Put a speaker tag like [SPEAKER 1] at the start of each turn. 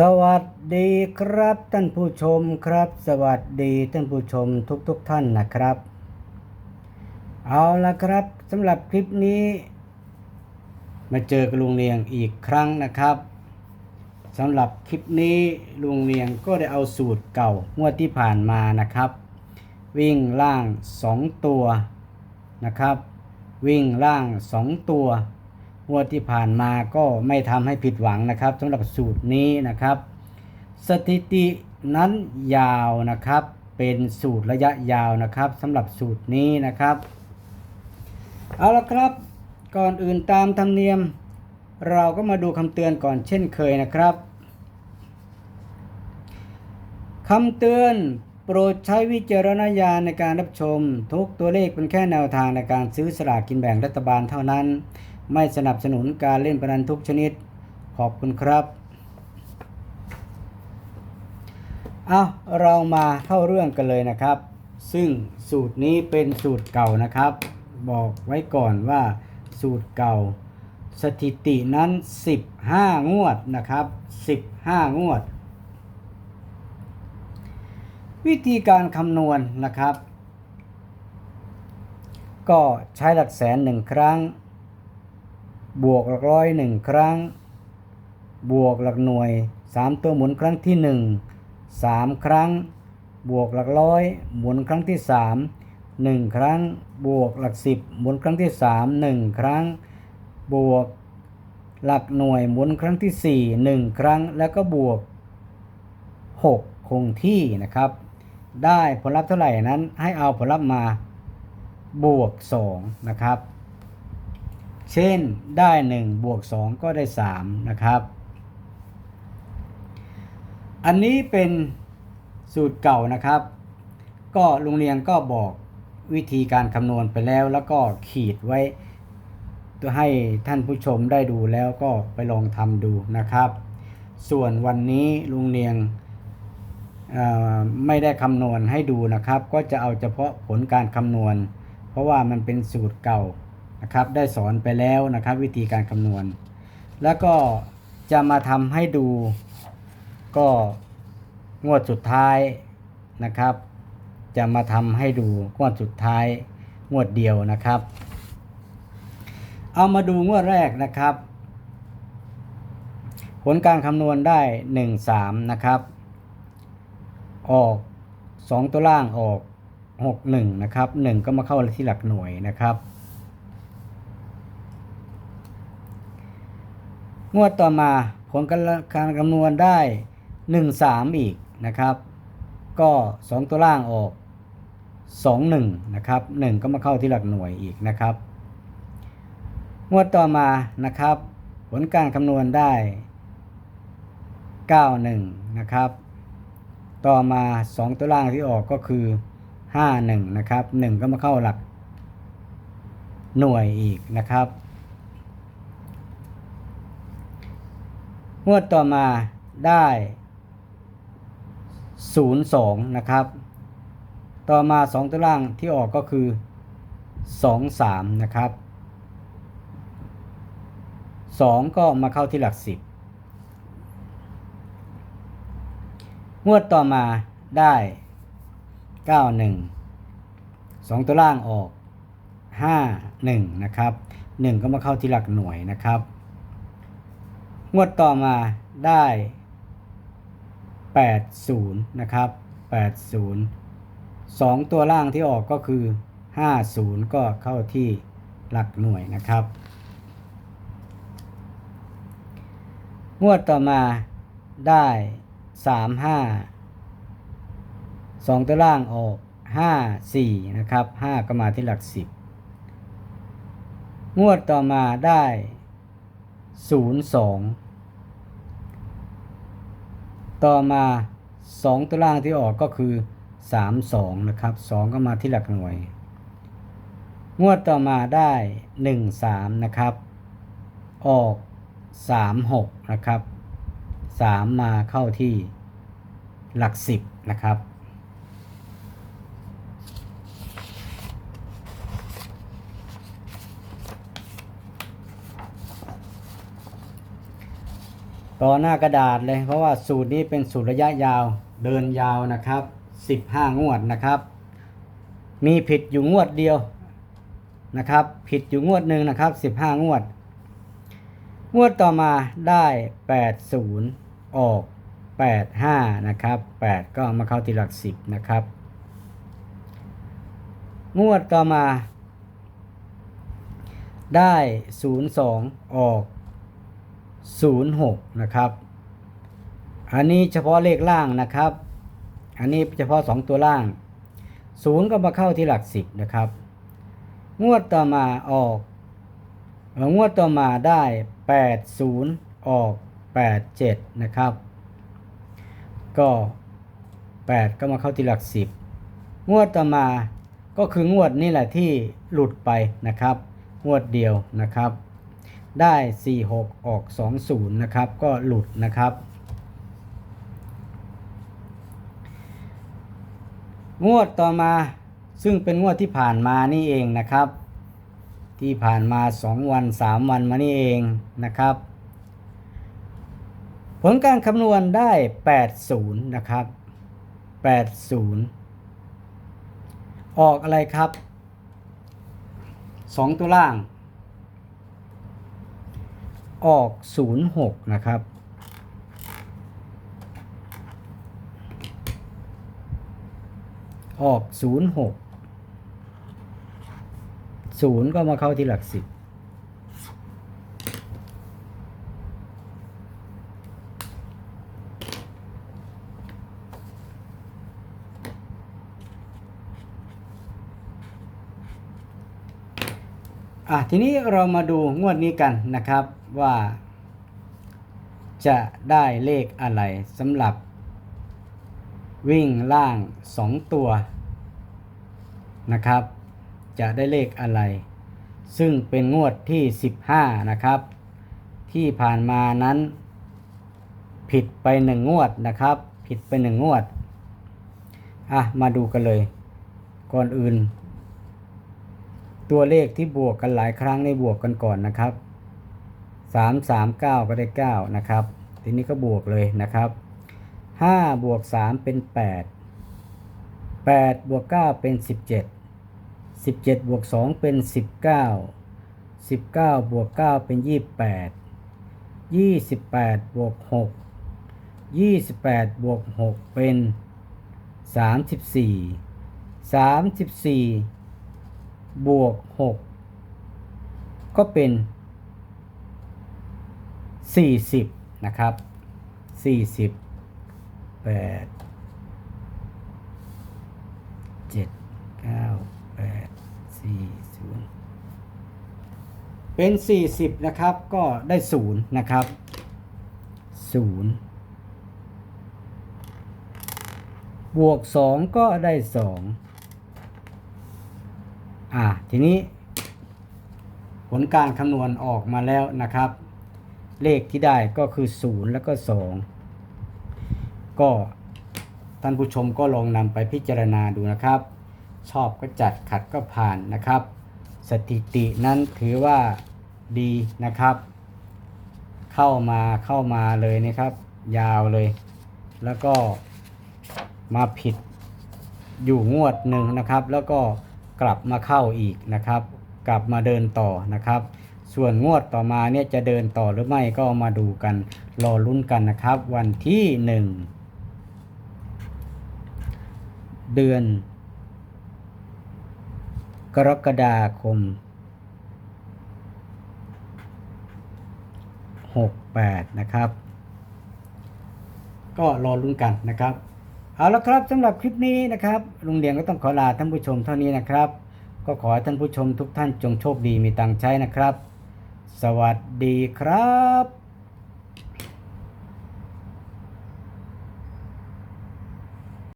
[SPEAKER 1] สวัสดีครับท่านผู้ชมครับ สวัสดีท่านผู้ชมทุกๆทท่านนะครับ เอาละครับสำหรับคลิปนี้ มาเจอกับลุงเลียงอีกครั้งนะครับสำหรับคลิปนี้ลุงเลียงก็ได้เอาสูตรเก่างวดที่ผ่านมานะครับ วิ่งล่าง 2 ตัวนะครับ วิ่งล่าง 2 ตัว งวดที่ผ่านมาก็ไม่ทำให้ผิดหวังนะครับสำหรับสูตรนี้นะครับ สถิตินั้นยาวนะครับ เป็นสูตรระยะยาวนะครับสำหรับสูตรนี้นะครับ เอาละครับ ก่อนอื่นตามธรรมเนียม เราก็มาดูคำเตือนก่อนเช่นเคยนะครับคำเตือนโปรดใช้วิจารณญาณในการรับชม ทุกตัวเลขเป็นแค่แนวทางในการซื้อสลากกินแบ่งรัฐบาลเท่านั้น ไม่สนับสนุนการเล่นพนันทุกชนิด ขอบคุณครับ เอาเรามาเข้าเรื่องกันเลยนะครับ ซึ่งสูตรนี้เป็นสูตรเก่านะครับ บอกไว้ก่อนว่าสูตรเก่า สถิตินั้น 15 งวดนะครับ 15 งวด วิธีการคำนวณนะครับ ก็ใช้หลักแสนหนึ่งครั้ง บวกหลักร้อยหนึ่งครั้ง บวกหลักหน่วย 3 ตัวหมุนครั้งที่ 1 3 ครั้ง บวกหลักร้อย หมุนครั้งที่ 3 1 ครั้ง บวกหลัก 10 หมุนครั้งที่ 3 1 ครั้ง บวกหลักหน่วยหมุนครั้งที่ 4 1 ครั้ง แล้วก็บวก 6 คงที่นะครับ ได้ผลลัพธ์เท่าไหร่นั้นให้เอาผลลัพธ์มาบวก 2 นะครับ เช่นได้1บวก2ก็ได้3นะครับ อันนี้เป็นสูตรเก่านะครับ ก็ลุงเรียงก็บอกวิธีการคำนวณไปแล้ว แล้วก็ขีดไว้ตัวให้ท่านผู้ชมได้ดูแล้วก็ไปลองทำดูนะครับ ส่วนวันนี้ลุงเรียงไม่ได้คำนวณให้ดูนะครับ ก็จะเอาเฉพาะผลการคำนวณ เพราะว่ามันเป็นสูตรเก่า นะครับได้สอนไปแล้วนะครับวิธีการคำนวณ แล้วก็จะมาทำให้ดูก็งวดสุดท้ายนะครับ จะมาทำให้ดูงวดสุดท้ายงวดเดียวนะครับ เอามาดูงวดแรกนะครับ ผลการคำนวณได้ 1 3 นะครับ ออก 2 ตัวล่างออก 6 1 นะครับ 1 ก็มาเข้าที่หลักหน่วยนะครับ งวดต่อมาผลการคำนวณได้ 1 3 อีกนะครับ ก็ 2 ตัวล่างออก 2 1 นะครับ 1 ก็มาเข้าที่หลักหน่วยอีกนะครับ งวดต่อมานะครับ ผลการคำนวณได้ 91 นะครับ ต่อมา 2 ตัวล่างที่ออกก็คือ 51 นะครับ 1 ก็มาเข้าหลักหน่วยอีกนะครับ งวดต่อมาได้ 02 นะครับ ต่อมา 2 ตัวล่างที่ออกก็คือ 23 นะครับ 2 ก็มาเข้าที่หลัก 10 งวดต่อมาได้ 91 2 ตัวล่างออก 51 นะครับ 1 ก็มาเข้าที่หลักหน่วยนะครับ งวดต่อมาได้ 80 นะครับ 80 2 ตัวล่างที่ออกก็คือ 50 ก็เข้าที่หลักหน่วยนะครับ งวดต่อมาได้ 35 2 ตัวล่างออก 54 นะครับ 5 ก็มาที่หลัก 10 งวดต่อมาได้ 02 ต่อมา 2 ตัวล่างที่ออกก็คือ 32 นะครับ 2 ก็มาที่หลักหน่วย งวดต่อมาได้ 13 นะครับ ออก 36 นะครับ 3 มาเข้าที่หลัก 10 นะครับ งต่อหน้ากระดาษเลย เพราะว่าสูตรนี้เป็นสูตรระยะยาวเดินยาวนะครับ 15 งวดนะครับ มีผิดอยู่งวดเดียวนะครับ ผิดอยู่งวดหนึ่งนะครับ 15 งวด งวดต่อมาได้ 80 ออก 85 นะครับ 8 ก็มาเข้าที่หลัก 10 นะครับ งวดต่อมาได้ 02 ออก 06 นะครับ อันนี้เฉพาะเลขล่างนะครับ อันนี้เฉพาะ 2 ตัวล่าง 0 ก็มาเข้าที่หลัก 10 นะครับ งวดต่อมาออกงวดต่อมาได้ 80 ออก 87 นะครับ ก็ 8 ก็มาเข้าที่หลัก 10 งวดต่อมาก็คืองวดนี่แหละที่หลุดไปนะครับ งวดเดียวนะครับ ได้ 46 ออก 20 นะครับ ก็หลุดนะครับ งวดต่อมาซึ่งเป็นงวดที่ผ่านมานี่เองนะครับ ที่ผ่านมา 2 วัน 3 วันมานี่เองนะครับ ผลการคำนวณได้ 80 นะครับ 80 ออกอะไรครับ 2 ตัวล่าง ออก 06 นะครับ ออก 06 0 ก็มาเข้าที่หลัก10 อะทีนี้เรามาดูงวดนี้กันนะครับว่า จะได้เลขอะไรสำหรับ วิ่งล่าง 2 ตัวนะครับ จะได้เลขอะไร ซึ่งเป็นงวดที่ 15 นะครับ ที่ผ่านมานั้น ผิดไปหนึ่งงวดนะครับ ผิดไปหนึ่งงวดอะมาดูกันเลย ก่อนอื่น ตัวเลขที่บวกกันหลายครั้งในบวกกันก่อนนะครับ 3 3 9 ก็ได้ 9 นะครับ ทีนี้ก็บวกเลยนะครับ 5 บวก 3 เป็น 8 8 บวก 9 เป็น 17 17 บวก 2 เป็น 19 19 บวก 9 เป็น 28 28 บวก 6 28 บวก 6 เป็น 34 34 บวก 6 ก็เป็น 40 นะครับ 48 7 9 8 4 0เป็น 40 นะครับ ก็ได้ 0 นะครับ 0 บวก 2 ก็ได้ 2 อ่าทีนี้ ผลการคำนวณออกมาแล้วนะครับ เลขที่ได้ก็คือ 0 แล้วก็ 2 ก็ท่านผู้ชมก็ลองนำไปพิจารณาดูนะครับ ชอบก็จัดขัดก็ผ่านนะครับ สถิตินั้นถือว่าดีนะครับ เข้ามาเข้ามาเลยนะครับ ยาวเลย แล้วก็มาผิดอยู่งวดหนึ่งนะครับ แล้วก็ กลับมาเข้าอีกนะครับ กลับมาเดินต่อนะครับ ส่วนงวดต่อมาเนี่ยจะเดินต่อหรือไม่ก็มาดูกันรอลุ้นกันนะครับ วันที่หนึ่งเดือน กรกฎาคม68 นะครับ ก็รอลุ้นกันนะครับ เอาละครับสำหรับคลิปนี้นะครับลุงเดียงก็ต้องขอลาท่านผู้ชมเท่านี้นะครับ ก็ขอให้ท่านผู้ชมทุกท่านจงโชคดีมีตังใช้นะครับ สวัสดีครับ